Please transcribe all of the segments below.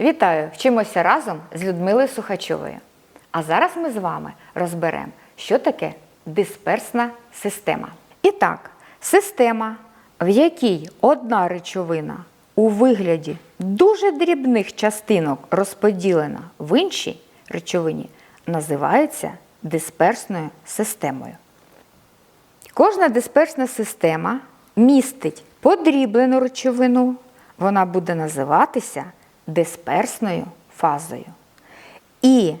Вітаю! Вчимося разом з Людмилою Сухачовою. А зараз ми з вами розберемо, що таке дисперсна система. І так, система, в якій одна речовина у вигляді дуже дрібних частинок розподілена в іншій речовині, називається дисперсною системою. Кожна дисперсна система містить подріблену речовину, вона буде називатися дисперсною фазою. І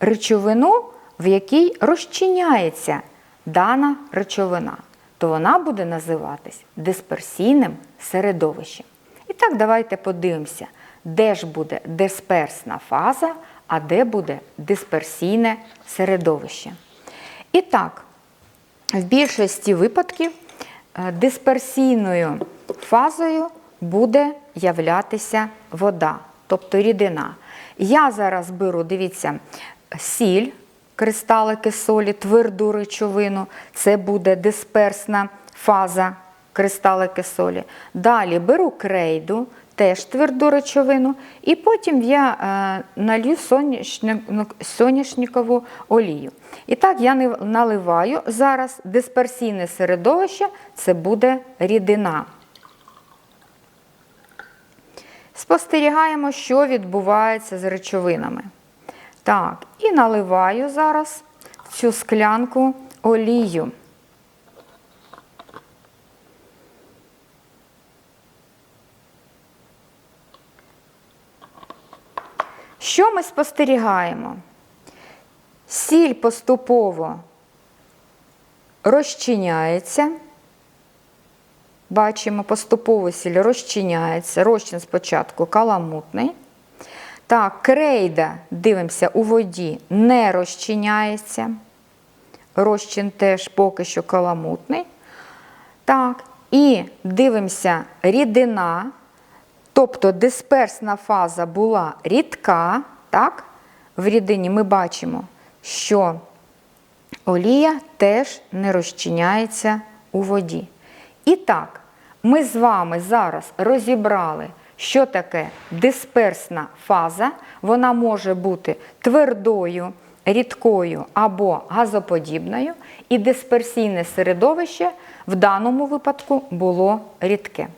речовину, в якій розчиняється дана речовина, то вона буде називатись дисперсійним середовищем. І так, давайте подивимося, де ж буде дисперсна фаза, а де буде дисперсійне середовище. І так, в більшості випадків е, дисперсійною фазою буде являтися вода, тобто рідина. Я зараз беру, дивіться, сіль, кристалики солі, тверду речовину, це буде дисперсна фаза кристалики солі. Далі беру крейду, теж тверду речовину, і потім я е, налью соняшник- соняшникову олію. І так я наливаю зараз дисперсійне середовище, це буде рідина. Спостерігаємо, що відбувається з речовинами. Так, і наливаю зараз в цю склянку олію. Що ми спостерігаємо? Сіль поступово розчиняється. Бачимо, поступово сіль розчиняється. Розчин спочатку каламутний. Так, крейда, дивимося, у воді не розчиняється. Розчин теж поки що каламутний. Так, і дивимося, рідина, тобто дисперсна фаза була рідка. Так? В рідині ми бачимо, що олія теж не розчиняється у воді. І так, ми з вами зараз розібрали, що таке дисперсна фаза. Вона може бути твердою, рідкою або газоподібною, і дисперсійне середовище в даному випадку було рідке.